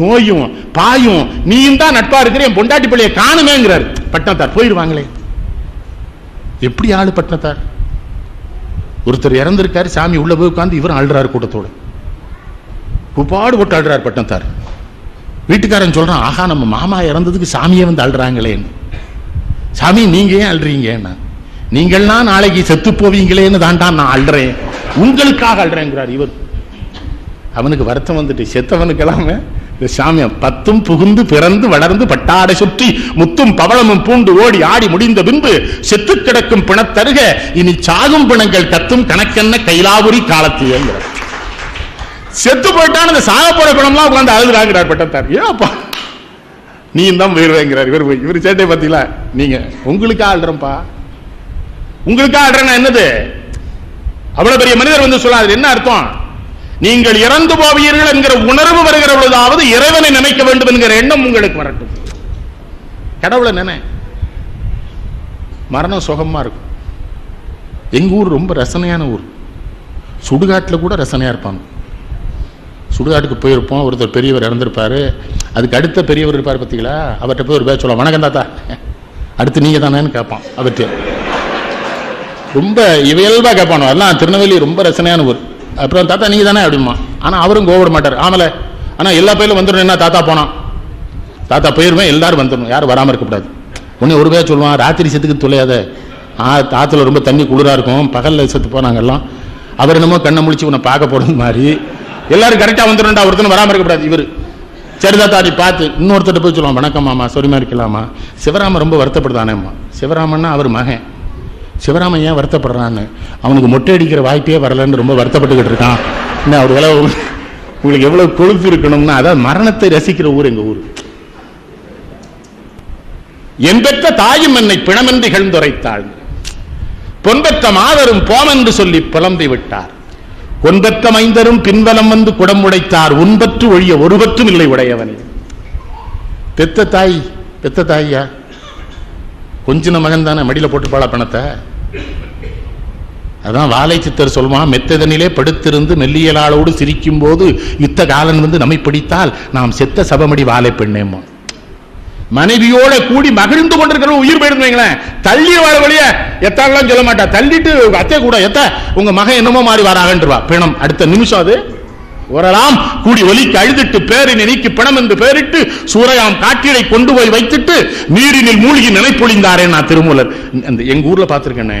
நோயும் பாயும் நீயும் தான் நட்பா இருக்கிற என் பொண்டாட்டி பிள்ளைய காணுமேங்கிறார். பட்டணத்தார் போயிடுவாங்களே. எப்படி ஆளு பட்டினத்தார் ஒருத்தர் இறந்திருக்காரு சாமி உள்ள போய் உட்காந்து இவரும் அழுறாரு கூட்டத்தோட. கூப்பாடு போட்டு அழுறாரு பட்டினத்தார் வீட்டுக்காரன் சொல்றான் ஆஹா நம்ம மாமா இறந்ததுக்கு சாமியே வந்து அழுறாங்களேன்னு சாமி நீங்க ஏன் அழுறீங்கன்னா நீங்கள்லாம் நாளைக்கு செத்து போவீங்களேன்னு தாண்டா நான் அழுறேன் உங்களுக்காக அழுறேங்கிறார் இவர். அவனுக்கு வருத்தம் வந்துட்டு செத்தவனுக்கு எல்லாமே இந்த சாமியம் பத்தும் புகுந்து பிறந்து வளர்ந்து பட்டாடை சுற்றி முத்தும் பவளமும் பூண்டு ஓடி ஆடி முடிந்த பின்பு செத்து கிடக்கும் பிணத்தருக இனி சாகும் பிணங்கள் கத்தும் கணக்கென்ன கைலாபுரி காலத்தியேங்கிறார் செத்து போயிட்டான் அந்த சாக பிணம்லாம் உட்காந்து அழுதுறாங்கிறார் பட்டத்தார். ஏப்பா? நீ தான் போயிருவேங்கிறார் இவர் இவர் சேட்டை பார்த்தீங்களா நீங்க உங்களுக்கா ஆடுறப்பா உங்களுக்கா ஆடுறேன்னா என்னது? அவ்வளவு பெரிய மனிதர் வந்து சொல்லாது. என்ன அர்த்தம்? நீங்கள் இறந்து போவீர்கள் என்கிற உணர்வு வருகிற பொழுதாவது இறைவனை நினைக்க வேண்டும் என்கிற எண்ணம் உங்களுக்கு வரட்டும். கடவுளை நினை. மரணம் சுகமா இருக்கும். எங்க ஊர் ரொம்ப ரசனையான ஊர். சுடுகாட்டில் கூட ரசனையா இருப்பாங்க. சுடுகாட்டுக்கு போயிருப்போம். ஒருத்தர் பெரியவர் இறந்திருப்பாரு. அதுக்கு அடுத்த பெரியவர் இருப்பார் பார்த்தீங்களா அவர்கிட்ட போய் ஒரு பேர் சொல்லலாம் வணக்கம் தாத்தா. அடுத்து நீங்க தானேன்னு கேட்பான். அவர்கிட்ட. ரொம்ப இயல்பா கேட்பானோ? அதெல்லாம் திருநெல்வேலி ரொம்ப ரசனையான ஊர். அப்புறம் தாத்தா நீங்க தானே அப்படிமா ஆனால் அவரும் கோவிட மாட்டார். ஆமல. ஆனால் எல்லா பேரும் வந்துடும் என்ன தாத்தா போனான் தாத்தா போயிருவேன் எல்லாரும் வந்துடணும். யாரும் வராமல் இருக்கக்கூடாது உடனே ஒரு பேர் சொல்லுவான் ராத்திரி செத்துக்கு தொலையாத ஆ ரொம்ப தண்ணி குளிராக இருக்கும். பகலில் செத்து போனாங்கெல்லாம் அவர் என்னமோ கண்ணை முழிச்சு உன்னை பார்க்க போகிறது மாதிரி. எல்லாரும் கரெக்டாக வந்துடும்டா ஒருத்தனும் வராமல் இருக்கக்கூடாது இவர். சரி தாத்தா அப்படி பார்த்து. இன்னொருத்தர் போய் சொல்லுவான் வணக்கம் மாமா சொரிமா இருக்கலாமா சிவராமன் ரொம்ப வருத்தப்படுதானேம்மா. சிவராமன்னா அவர் மகன். சிவராமன் ஏன் வருத்தப்படுறான்னு? அவனுக்கு மொட்டை அடிக்கிற வாய்ப்பே வரலன்னு ரொம்ப வருத்தப்பட்டுக்கிட்டு இருக்கான். என்ன அவர் உங்களுக்கு எவ்வளவு கொழுப்பு இருக்கணும்னா அதான் மரணத்தை ரசிக்கிற ஊர் எங்க ஊர். என்பெற்ற தாயும் என்னை பிணமென்று இகழ்ந்துரைத்தாள் பொன்பெற்ற மாதரும் போமென்று சொல்லி புலம்பி விட்டார். ஒன்பெற்ற மைந்தரும் பின்பலம் வந்து குடம் உடைத்தார். உன்பற்று ஒழிய ஒருவற்றும் இல்லை உடையவனே. பெத்த தாய் பெத்த தாய்யா? கொஞ்சின மகன் தானே மடியில போட்டு பாழ பணத்தை? அதான் வாழை சித்தர் சொல்லுவான் மெத்ததனிலே படுத்திருந்து மெல்லியலாளோடு சிரிக்கும் போது யுத்த காலன் வந்து நம்மை பிடித்தால் நாம் செத்த சபமடி வாழை பெண்ணேமோ மனைவியோட கூடி மகிழ்ந்து கொண்டிருக்கிற உயிர் போயிருந்தீங்களேன் தள்ளி வர வழிய எத்தாலாம் சொல்ல மாட்டா. தள்ளிட்டு உங்க அத்தை கூட எத்த உங்க மகன் என்னமோ மாறி வராகன்றவா. பிணம் அடுத்த நிமிஷம் அது. வரலாம் கூடி ஒலிக்கு அழுதிட்டு பேரினை நீக்கி பிணம் என்று பேரிட்டு சூறையாம் காட்டிலை கொண்டு போய் வைத்துட்டு நீரினில் மூழ்கி நினைப்பொழிந்தாரே நான் திருமூலர். அந்த எங்க ஊர்ல பார்த்திருக்கேனே.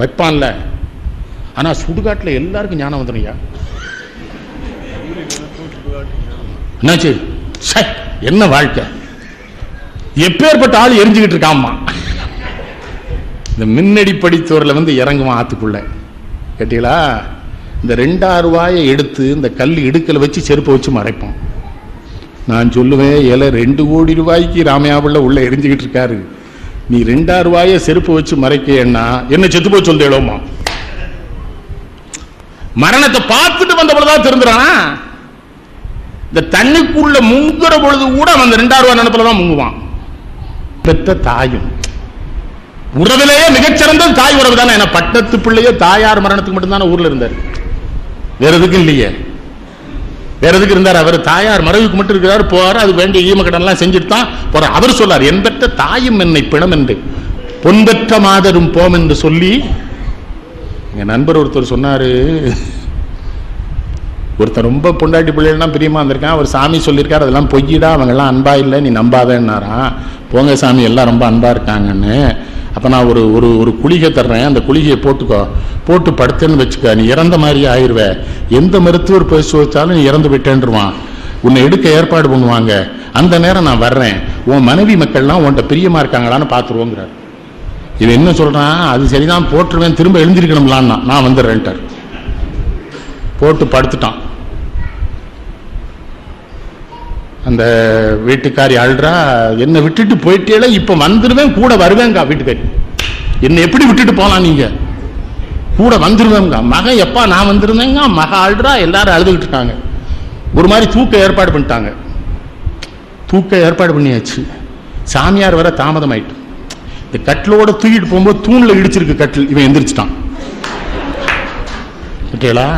வைப்பான்ல. ஆனா சுடுகாட்டுல எல்லாருக்கும் ஞானம் வந்துடும்யா என்னாச்சு? என்ன வாழ்க்கை? எப்பேற்பட்ட ஆள் எரிஞ்சுக்கிட்டு இருக்காமா இந்த மின்னடி படித்தோரில் வந்து இறங்குவான் ஆத்துக்குள்ள. கேட்டீங்களா? இந்த ரெண்டாயிரம் ரூபாயை எடுத்து இந்த கல் இடுக்கல வச்சு செருப்பை வச்சு மறைப்போம். நான் சொல்லுவேன் ஏல ரெண்டு கோடி ரூபாய்க்கு ராமையாவில் உள்ள எரிஞ்சுக்கிட்டு இருக்காரு. நீ ரெண்டாயிரம் ரூபாயை செருப்பு வச்சு மறைக்கேன்னா என்ன செத்து போய் சொல்லேளோமா மரணத்தை பார்த்துட்டு வந்த பொழுதுதான் திருந்துறானா இந்த தண்ணிக்குள்ள முங்குற பொழுது கூட அந்த ரெண்டாயிரம் ரூபாய் நினைப்புல தான் முங்குவான். பெற்ற தாயும். உறவிலேயே மிகச்சிறந்தது தாய் உறவு தானே ஏன்னா பட்டத்து பிள்ளையே தாயார் மரணத்துக்கு மட்டும்தானே ஊர்ல இருந்தாரு. வேற எதுக்கும் இல்லையே. வேற எதுக்கு இருந்தார்? அவர் தாயார் மறைவுக்கு மட்டும் இருக்கிறார் போவார் அது வேண்டிய ஈம கடன்லாம் செஞ்சுட்டு தான் போறார். அவர் சொல்லார் என்பற்ற தாயும் என்னை பிணம் என்று. பொன்பெற்ற மாதரும் போம் என்று சொல்லி. என் நண்பர் ஒருத்தர் சொன்னாரு ஒருத்தன் ரொம்ப பொண்டாட்டி பிள்ளைகள்லாம் பிரியமா வந்திருக்கான் அவர் சாமி சொல்லியிருக்காரு அதெல்லாம் பொய்யிடா அவங்கெல்லாம் அன்பா இல்லை நீ நம்பாதேன்னாரா போங்க சாமி எல்லாம் ரொம்ப அன்பா இருக்காங்கன்னு. அப்போ நான் ஒரு ஒரு ஒரு குளிகை தர்றேன். அந்த குளிகையை போட்டுக்கோ. போட்டு படுத்தேன்னு வச்சுக்க. நீ இறந்த மாதிரியே ஆயிருவ. எந்த மருத்துவர் பரிசோதிச்சாலும் நீ இறந்து விட்டேன்ருவான். உன்னை எடுக்க ஏற்பாடு பண்ணுவாங்க. அந்த நேரம் நான் வர்றேன். உன் மனைவி மக்கள்லாம் உன்கிட்ட பிரியமா இருக்காங்களான்னு பார்த்துருவோங்கிறார். இவன் என்ன சொல்கிறான் அது சரிதான் போட்டுருவேன் திரும்ப எழுந்திருக்கணும்லான்னா. நான் வந்துடுறேன்ட்டார். போட்டு படுத்துட்டான். அந்த வீட்டுக்காரி அழுறா என்னை விட்டுட்டு போயிட்டேல இப்போ வந்துடுவேன் கூட வருவேங்கா வீட்டுக்காரி. என்னை எப்படி விட்டுட்டு போகலாம் நீங்கள் கூட வந்துருவேங்க மகன் எப்பா நான் வந்திருந்தேங்க மக அழுறா எல்லாரும் அழுதுகிட்டு இருக்காங்க. ஒரு மாதிரி தூக்க ஏற்பாடு பண்ணிட்டாங்க. தூக்க ஏற்பாடு பண்ணியாச்சு. சாமியார் வர தாமதம் ஆயிட்டு இந்த கட்டிலோட தூக்கிட்டு போகும்போது தூணில் இடிச்சிருக்கு கட்டில். இவன் எந்திரிச்சிட்டான். கேட்டீங்களா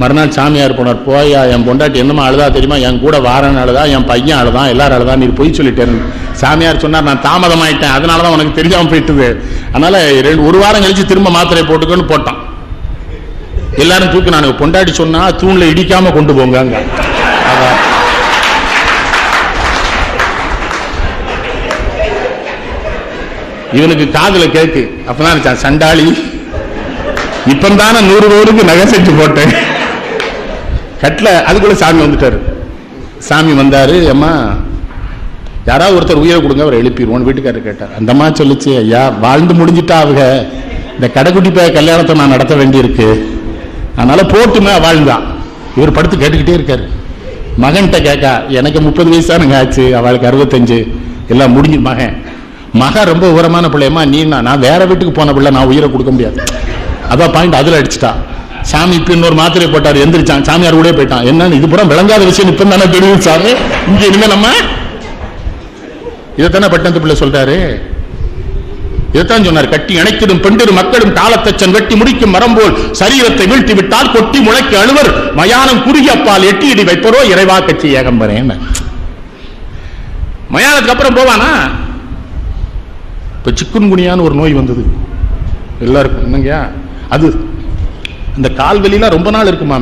மறுநாள் சாமியார் போனார் போயா என் பொண்டாட்டி என்னமா அழுதா தெரியுமா? என் கூட வாரன் அழுதா என் பையன் அழுதா எல்லாரும் அழுதா நீ பொய் சொல்லிட்டேன். சாமியார் சொன்னார் நான் தாமதமாயிட்டேன் அதனால தான் உனக்கு தெரியாமல் போயிட்டுது. அதனால ரெண்டு ஒரு வாரம் கழிச்சு திரும்ப மாத்திரை போட்டுக்கோன்னு போட்டான். எல்லாரும் தூக்கி நான் பொண்டாட்டி சொன்னா தூண்ல இடிக்காம கொண்டு போங்க இவனுக்கு காதல கேக்கு. அப்பதான் சண்டாளி இப்பந்தானே நூறு பவுனுக்கு நகை செஞ்சு போட்டேன். கட்டில் அதுக்குள்ளே சாமி வந்துட்டாரு. சாமி வந்தார் அம்மா யாராவது ஒருத்தர் உயிரை கொடுங்க அவர் எழுப்பிடுவோம். வீட்டுக்காரர் கேட்டார். அந்த அம்மா சொல்லுச்சு ஐயா வாழ்ந்து முடிஞ்சிட்டா அவங்க. இந்த கடைக்குட்டி பே கல்யாணத்தை நான் நடத்த வேண்டியிருக்கு. அதனால் போட்டுமே வாழ்ந்தான் இவர் படுத்து கேட்டுக்கிட்டே இருக்காரு. மகன்கிட்ட கேட்கா எனக்கு முப்பது வயசானுங்க ஆச்சு அவளுக்கு அறுபத்தஞ்சு. எல்லாம் முடிஞ்சு மகன். மகன் ரொம்ப உரமான பிள்ளையம்மா நீ நான் வேற வீட்டுக்கு போன பிள்ளை நான் உயிரை கொடுக்க முடியாது. அதான் பாயிண்ட் அதில் அடிச்சிட்டா. சாமி இப்ப இன்னொரு மாத்திரை போட்டார் எந்திரிச்சான். சாமியார் கூட போயிட்டான். என்னன்னு இது பூரா விளங்காத விஷயம் இப்ப தானே தெரியும் சாமி. இங்க இனிமே நம்ம இதைத்தானே பட்டணத்து பிள்ளை சொல்றாரு? இதைத்தான் சொன்னார் கட்டி அணைத்திடும் பெண்டிரும் மக்களும் தாளத்தச்சன் வெட்டி முடிக்கும் மரம் போல் சரீரத்தை வீழ்த்தி விட்டால் கொட்டி முளைக்க அழுவர். மயானம் குறுகிய அப்பால் எட்டி இடி வைப்பரோ இறைவா கட்சி ஏகம்பரேன் மயானத்துக்கு அப்புறம் போவானா? இப்ப சிக்குன் குனியான்னு ஒரு நோய் வந்தது. எல்லாருக்கும் என்னங்கய்யா? அது இந்த கால்வெளிலாம் ரொம்ப நாள் இருக்குமா